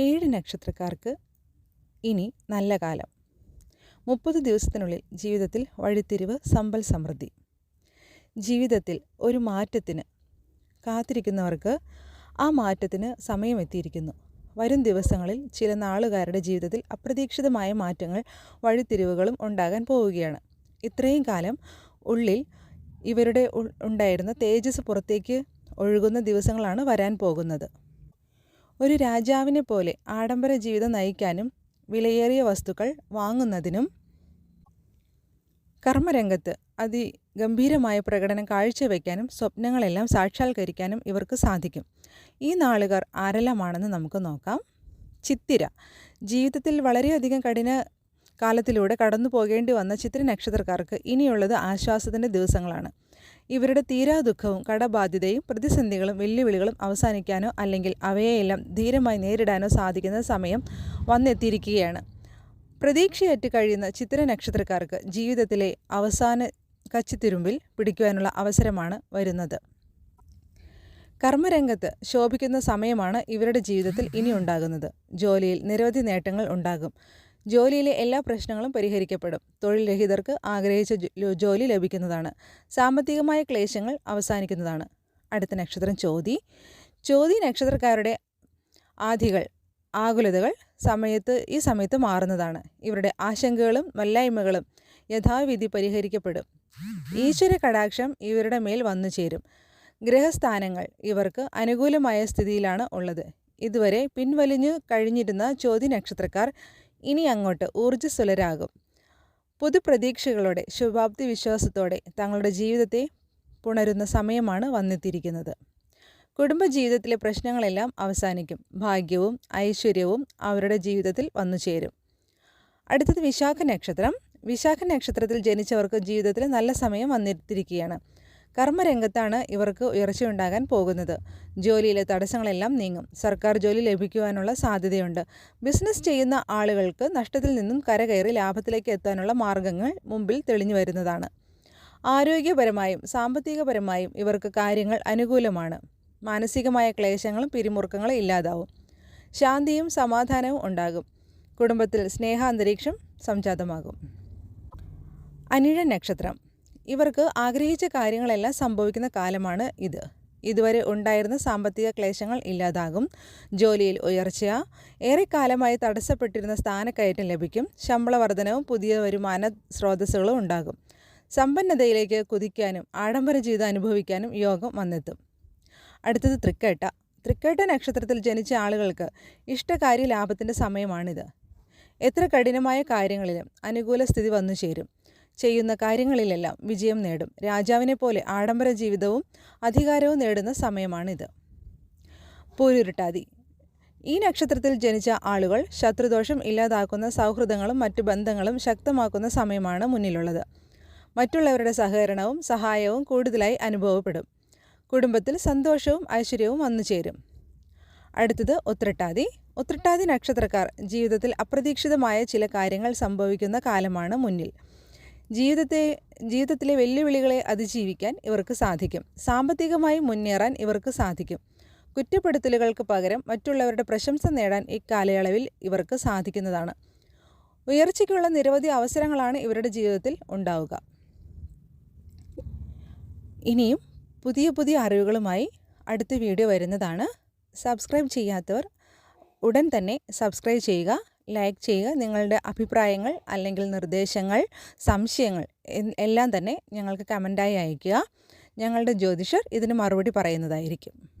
ഏഴ് നക്ഷത്രക്കാർക്ക് ഇനി നല്ല കാലം. മുപ്പത് ദിവസത്തിനുള്ളിൽ ജീവിതത്തിൽ വഴിത്തിരിവ് സമ്പൽ സമൃദ്ധി. ജീവിതത്തിൽ ഒരു മാറ്റത്തിന് കാത്തിരിക്കുന്നവർക്ക് ആ മാറ്റത്തിന് സമയമെത്തിയിരിക്കുന്നു വരും ദിവസങ്ങളിൽ ചില നാളുകാരുടെ ജീവിതത്തിൽ അപ്രതീക്ഷിതമായ മാറ്റങ്ങൾ വഴിത്തിരിവുകളും ഉണ്ടാകാൻ പോവുകയാണ്. ഇത്രയും കാലം ഉള്ളിൽ ഇവരുടെ ഉണ്ടായിരുന്ന തേജസ് പുറത്തേക്ക് ഒഴുകുന്ന ദിവസങ്ങളാണ് വരാൻ പോകുന്നത്. ഒരു രാജാവിനെ പോലെ ആഡംബര ജീവിതം നയിക്കാനും വിലയേറിയ വസ്തുക്കൾ വാങ്ങുന്നതിനും കർമ്മരംഗത്ത് അതിഗംഭീരമായ പ്രകടനം കാഴ്ചവെക്കാനും സ്വപ്നങ്ങളെല്ലാം സാക്ഷാത്കരിക്കാനും ഇവർക്ക് സാധിക്കും. ഈ നാളുകാർ ആരെല്ലാമാണെന്ന് നമുക്ക് നോക്കാം. ചിത്തിര. ജീവിതത്തിൽ വളരെയധികം കഠിന കാലത്തിലൂടെ കടന്നു പോകേണ്ടി വന്ന ചിത്ര നക്ഷത്രക്കാർക്ക് ഇനിയുള്ളത് ആശ്വാസത്തിന്റെ ദിവസങ്ങളാണ്. ഇവരുടെ തീരാ ദുഃഖവും കടബാധ്യതയും പ്രതിസന്ധികളും വെല്ലുവിളികളും അവസാനിക്കാനോ അല്ലെങ്കിൽ അവയെയെല്ലാം ധീരമായി നേരിടാനോ സാധിക്കുന്ന സമയം വന്നെത്തിയിരിക്കുകയാണ്. പ്രതീക്ഷയറ്റ് കഴിയുന്ന ചിത്ര നക്ഷത്രക്കാർക്ക് ജീവിതത്തിലെ അവസാന കച്ചിത്തിരുമ്പിൽ പിടിക്കുവാനുള്ള അവസരമാണ് വരുന്നത്. കർമ്മരംഗത്ത് ശോഭിക്കുന്ന സമയമാണ് ഇവരുടെ ജീവിതത്തിൽ ഇനി ഉണ്ടാകുന്നത് ജോലിയിൽ നിരവധി നേട്ടങ്ങൾ ഉണ്ടാകും. ജോലിയിലെ എല്ലാ പ്രശ്നങ്ങളും പരിഹരിക്കപ്പെടും. തൊഴിൽ രഹിതർക്ക് ആഗ്രഹിച്ച ജോലി ലഭിക്കുന്നതാണ്. സാമ്പത്തികമായ ക്ലേശങ്ങൾ അവസാനിക്കുന്നതാണ്. അടുത്ത നക്ഷത്രം ചോതി. ചോതി നക്ഷത്രക്കാരുടെ ആധികൾ ആകുലതകൾ സമയത്ത് ഈ സമയത്ത് മാറുന്നതാണ്. ഇവരുടെ ആശങ്കകളും വല്ലായ്മകളും യഥാവിധി പരിഹരിക്കപ്പെടും. ഈശ്വര കടാക്ഷം ഇവരുടെ മേൽ വന്നു ചേരും. ഗ്രഹസ്ഥാനങ്ങൾ ഇവർക്ക് അനുകൂലമായ സ്ഥിതിയിലാണ് ഉള്ളത്. ഇതുവരെ പിൻവലിഞ്ഞു കഴിഞ്ഞിരുന്ന ചോതി നക്ഷത്രക്കാർ ഇനി അങ്ങോട്ട് ഊർജസ്വലരാകും. പുതുപ്രതീക്ഷകളോടെ ശുഭാപ്തി വിശ്വാസത്തോടെ തങ്ങളുടെ ജീവിതത്തെ പുണരുന്ന സമയമാണ് വന്നെത്തിയിരിക്കുന്നത്. കുടുംബജീവിതത്തിലെ പ്രശ്നങ്ങളെല്ലാം അവസാനിക്കും. ഭാഗ്യവും ഐശ്വര്യവും അവരുടെ ജീവിതത്തിൽ വന്നു ചേരും. അടുത്തത് വിശാഖ നക്ഷത്രം വിശാഖ നക്ഷത്രത്തിൽ ജനിച്ചവർക്ക് ജീവിതത്തിൽ നല്ല സമയം വന്നിരിക്കുകയാണ്. കർമ്മരംഗത്താണ് ഇവർക്ക് ഉയർച്ചയുണ്ടാകാൻ പോകുന്നത്. ജോലിയിലെ തടസ്സങ്ങളെല്ലാം നീങ്ങും. സർക്കാർ ജോലി ലഭിക്കുവാനുള്ള സാധ്യതയുണ്ട്. ബിസിനസ് ചെയ്യുന്ന ആളുകൾക്ക് നഷ്ടത്തിൽ നിന്നും കരകയറി ലാഭത്തിലേക്ക് എത്താനുള്ള മാർഗങ്ങൾ മുമ്പിൽ തെളിഞ്ഞു വരുന്നതാണ് ആരോഗ്യപരമായും സാമ്പത്തികപരമായും ഇവർക്ക് കാര്യങ്ങൾ അനുകൂലമാണ്. മാനസികമായ ക്ലേശങ്ങളും പിരിമുറുക്കങ്ങളും ഇല്ലാതാവും. ശാന്തിയും സമാധാനവും ഉണ്ടാകും. കുടുംബത്തിൽ സ്നേഹാന്തരീക്ഷം സംജാതമാകും. അനിഴ നക്ഷത്രം. ഇവർക്ക് ആഗ്രഹിച്ച കാര്യങ്ങളെല്ലാം സംഭവിക്കുന്ന കാലമാണ് ഇത്. ഇതുവരെ ഉണ്ടായിരുന്ന സാമ്പത്തിക ക്ലേശങ്ങൾ ഇല്ലാതാകും. ജോലിയിൽ ഉയർച്ച ഏറെക്കാലമായി തടസ്സപ്പെട്ടിരുന്ന സ്ഥാനക്കയറ്റം ലഭിക്കും. ശമ്പള വർധനവും പുതിയ വരുമാന സ്രോതസ്സുകളും ഉണ്ടാകും. സമ്പന്നതയിലേക്ക് കുതിക്കാനും ആഡംബര ജീവിതം അനുഭവിക്കാനും യോഗം വന്നെത്തും. അടുത്തത് തൃക്കേട്ട. തൃക്കേട്ട നക്ഷത്രത്തിൽ ജനിച്ച ആളുകൾക്ക് ഇഷ്ടകാര്യ ലാഭത്തിന്റെ സമയമാണിത്. എത്ര കഠിനമായ കാര്യങ്ങളിലും അനുകൂല സ്ഥിതി വന്നു ചേരും ചെയ്യുന്ന കാര്യങ്ങളിലെല്ലാം വിജയം നേടും. രാജാവിനെ പോലെ ആഡംബര ജീവിതവും അധികാരവും നേടുന്ന സമയമാണിത്. പൂരുരുട്ടാതി. ഈ നക്ഷത്രത്തിൽ ജനിച്ച ആളുകൾ ശത്രുദോഷം ഇല്ലാതാക്കുന്ന സൗഹൃദങ്ങളും മറ്റു ബന്ധങ്ങളും ശക്തമാക്കുന്ന സമയമാണ് മുന്നിലുള്ളത്. മറ്റുള്ളവരുടെ സഹകരണവും സഹായവും കൂടുതലായി അനുഭവപ്പെടും. കുടുംബത്തിൽ സന്തോഷവും ഐശ്വര്യവും വന്നു ചേരും. അടുത്തത് ഉത്രട്ടാതി. ഉത്രട്ടാതി നക്ഷത്രക്കാർ ജീവിതത്തിൽ അപ്രതീക്ഷിതമായ ചില കാര്യങ്ങൾ സംഭവിക്കുന്ന കാലമാണ് മുന്നിൽ. ജീവിതത്തെ ജീവിതത്തിലെ വെല്ലുവിളികളെ അതിജീവിക്കാൻ ഇവർക്ക് സാധിക്കും. സാമ്പത്തികമായി മുന്നേറാൻ ഇവർക്ക് സാധിക്കും. കുറ്റപ്പെടുത്തലുകൾക്ക് പകരം മറ്റുള്ളവരുടെ പ്രശംസ നേടാൻ ഇക്കാലയളവിൽ ഇവർക്ക് സാധിക്കുന്നതാണ്. ഉയർച്ചയ്ക്കുള്ള നിരവധി അവസരങ്ങളാണ് ഇവരുടെ ജീവിതത്തിൽ ഉണ്ടാവുക. ഇനിയും പുതിയ പുതിയ അറിവുകളുമായി അടുത്ത വീഡിയോ വരുന്നതാണ്. സബ്സ്ക്രൈബ് ചെയ്യാത്തവർ ഉടൻ തന്നെ സബ്സ്ക്രൈബ് ചെയ്യുക. ലൈക്ക് ചെയ്യുക നിങ്ങളുടെ അഭിപ്രായങ്ങൾ അല്ലെങ്കിൽ നിർദ്ദേശങ്ങൾ സംശയങ്ങൾ എല്ലാം തന്നെ ഞങ്ങൾക്ക് കമന്റായി അയയ്ക്കുക. ഞങ്ങളുടെ ജ്യോതിഷർ ഇതിന് മറുപടി പറയുന്നതായിരിക്കും.